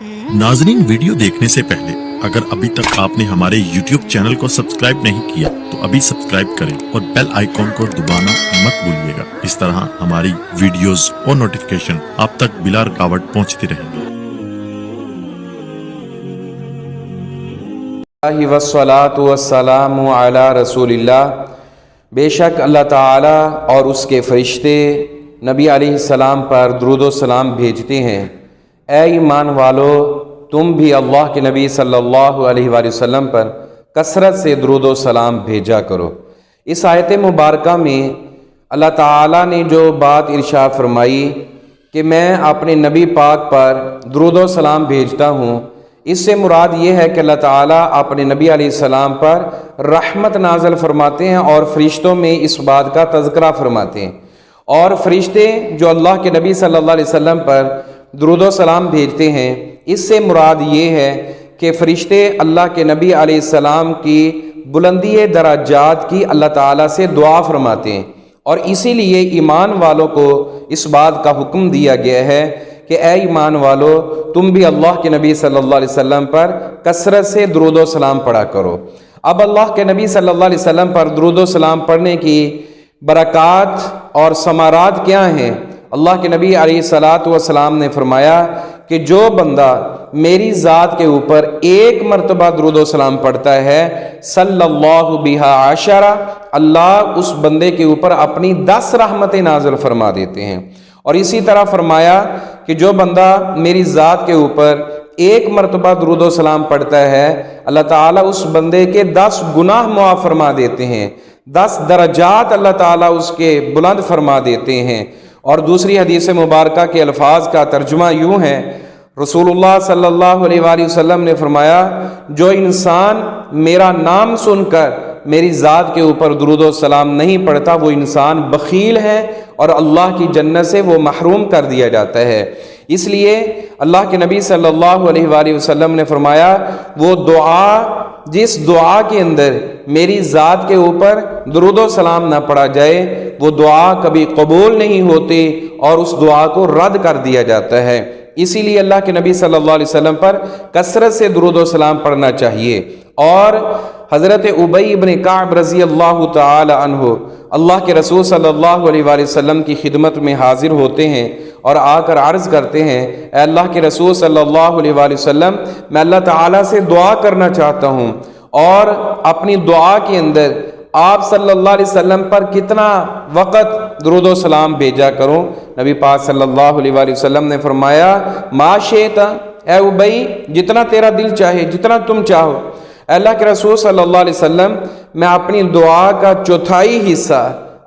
नाजरीन, वीडियो देखने से पहले, अगर अभी तक आपने हमारे YouTube चैनल को सब्सक्राइब नहीं किया तो अभी सब्सक्राइब करें और बेल आइकॉन को दबाना मत भूलिएगा। इस तरह हमारी वीडियोस और नोटिफिकेशन आप तक बिला रुकावट पहुँचती रहेंगी। बेशक अल्लाह ताला और उसके फरिश्ते नबी अलैहिस्सलाम पर दरूद सलाम भेजते हैं। ए ईमान वालो, तुम भी अल्लाह के नबी सल्लल्लाहु अलैहि वसल्लम पर कसरत से दरूद सलाम भेजा करो। इस आयत मुबारक में अल्लाह ताला ने जो बात इरशा फरमाई कि मैं अपने नबी पाक पर दरूद सलाम भेजता हूँ, इससे मुराद ये है कि अल्लाह ताला अपने नबी सलाम पर रहमत नाजल फरमाते हैं और फरिश्तों में इस बात का तज़करा फरमाते हैं। और फरिश्ते जो अल्लाह के नबी सल्लल्लाहु अलैहि वसल्लम पर दरूद सलाम भेजते हैं। इससे मुराद ये है कि फरिश्ते अल्लाह के नबी सलाम की बुलंदी दराजात की अल्लाह ताला से दुआ फरमाते हैं। और इसीलिए ईमान वालों को इस बात का हुक्म दिया गया है कि ए ईमान वालो, तुम भी अल्लाह के नबी सल्लल्लाहु अलैहि वसल्लम पर कसरत से दरूद सलाम पढ़ा करो। अब अल्लाह के नबी सल्लल्लाहु अलैहि वसल्लम पर दरूद सलाम पढ़ने की बरक़ात और समारात क्या हैं? अल्लाह के नबी वसलाम ने फरमाया कि जो बंदा मेरी ज़ात के ऊपर एक मरतबा दरूद सलाम पढ़ता है, सल्लल्लाहु बिहा आशारा, अल्लाह उस बंदे के ऊपर अपनी दस रहमतें नाजल फरमा देते हैं। और इसी तरह फरमाया कि जो बंदा मेरी ज़ात के ऊपर एक मरतबा दरूद सलाम पढ़ता है, अल्लाह ताला उस बंदे के दस गुनाह मुआफ़ फरमा देते हैं, दस दर्जात अल्लाह ताला उसके बुलंद फरमा देते हैं। और दूसरी हदीस मुबारक के अल्फाज का तर्जुमा यूँ है, रसूलुल्लाह सल्लल्लाहु अलैहि वसल्लम ने फरमाया, जो इंसान मेरा नाम सुनकर मेरी ज़ात के ऊपर दरूद सलाम नहीं पढ़ता, वो इंसान बखील है और अल्लाह की जन्नत से वो महरूम कर दिया जाता है। इसलिए अल्लाह के नबी सल्लल्लाहु अलैहि वसल्लम ने फरमाया, वो दुआ जिस दुआ के अंदर मेरी ज़ात के ऊपर दरुद सलाम ना पढ़ा जाए, वो दुआ कभी कबूल नहीं होती और उस दुआ को रद्द कर दिया जाता है। इसीलिए अल्लाह के नबी सल्लल्लाहु अलैहि वसल्लम पर कसरत से दरुद सलाम पढ़ना चाहिए। और हज़रत उबई इबन काब रज़ी अल्लाह तहो अल्लाह के रसूल सल्लल्लाहु अलैहि वसल्लम की खिदमत में हाजिर होते हैं। और आकर अर्ज़ करते हैं अल्लाह के रसूल सल्लल्लाहु अलैहि वसल्लम, मैं अल्लाह ताला से दुआ करना चाहता हूँ और अपनी दुआ के अंदर आप सल्लल्लाहु अलैहि वसल्लम पर कितना वक़्त दरुद सलाम भेजा करो। नबी पाक सल्लल्लाहु अलैहि वसल्लम ने फरमाया, मा माशेता ए उबई, जितना तेरा दिल चाहे, जितना तुम चाहो। अल्लाह के रसूल सल्लल्लाहु अलैहि वसल्लम, मैं अपनी दुआ का चौथाई हिस्सा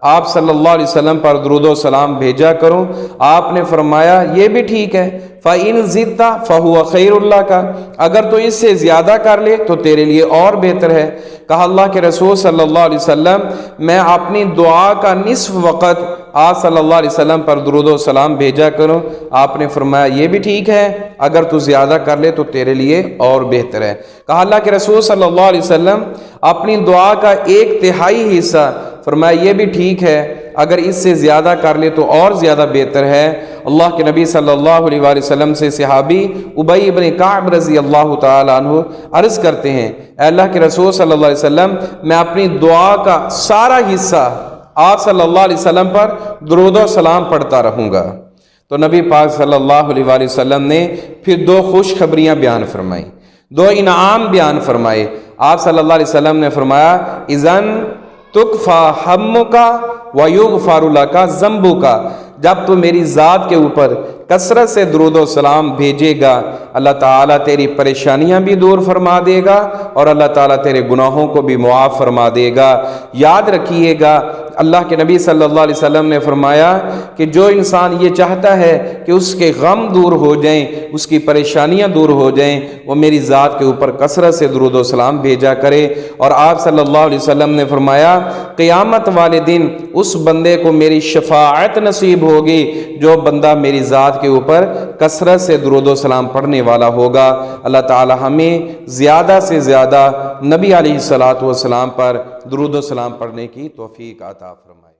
आप सल्लल्लाहु अलैहि वसल्लम पर दरुद सलाम भेजा करो। आपने फरमाया, ये भी ठीक है। फ़िन ज़िद्दा फ़हुआ खैरुल्ला का। अगर तो इससे ज़्यादा कर ले तो तेरे लिए और बेहतर है। कहा अल्लाह के रसूल सल्लल्लाहु अलैहि वसल्लम, मैं अपनी दुआ का निसफ वक़्त आप सल्लल्लाहु अलैहि वसल्लम पर दरुद सलाम भेजा करो। आपने फरमाया, ये भी ठीक है। अगर तू ज़्यादा कर ले तो तेरे लिए और बेहतर है। कहा अल्लाह के रसूल सल्लल्लाहु अलैहि वसल्लम, अपनी दुआ का एक तिहाई हिस्सा फरमाया, ये भी ठीक है, अगर इससे ज़्यादा कर ले तो और ज़्यादा बेहतर है। अल्लाह के नबी सल्लल्लाहु अलैहि वसल्लम से सहाबी उबई इबन काब रज़ी अल्लाह तु अर्ज़ करते हैं अल्लाह के रसूल सल्लल्लाहु अलैहि वसल्लम, मैं अपनी दुआ का सारा हिस्सा आप सल्लल्लाहु अलैहि वसल्लम पर दरूद सलाम पढ़ता रहूँगा। तो नबी पाक सल्लल्लाहु अलैहि वसल्लम ने फिर दो खुशखबरियाँ बयान फरमाई, दो इनाम बयान फरमाए। आप सल्लल्लाहु अलैहि वसल्लम ने फरमाया, इज़न तुकफ़ा हम का व युग फारुला का जम्बू का जब तू मेरी ज़ात के ऊपर कसरत से दरुद सलाम भेजेगा, अल्लाह ताला तेरी परेशानियाँ भी दूर फरमा देगा और अल्लाह ताला तेरे गुनाहों को भी मुआफ़ फरमा देगा। याद रखिएगा अल्लाह के नबी सल्लल्लाहु अलैहि वसल्लम ने फरमाया कि जो इंसान ये चाहता है कि उसके गम दूर हो जाएँ, उसकी परेशानियाँ दूर हो जाएँ, वो मेरी ज़ात के ऊपर कसरत से दरुद सलाम भेजा करे। और आप सल्लल्लाहु अलैहि वसल्लम ने फरमाया, क़यामत वाले दिन उस बंदे को मेरी शफात नसीब होगी जो बंदा मेरी ज़ात के ऊपर कसरत से दरुद सलाम पढ़ने वाला होगा। अल्लाह ताला हमें ज़्यादा से ज़्यादा नबी सलात वसलाम पर दरुद सलाम पढ़ने की तोफ़ी आता फरमाए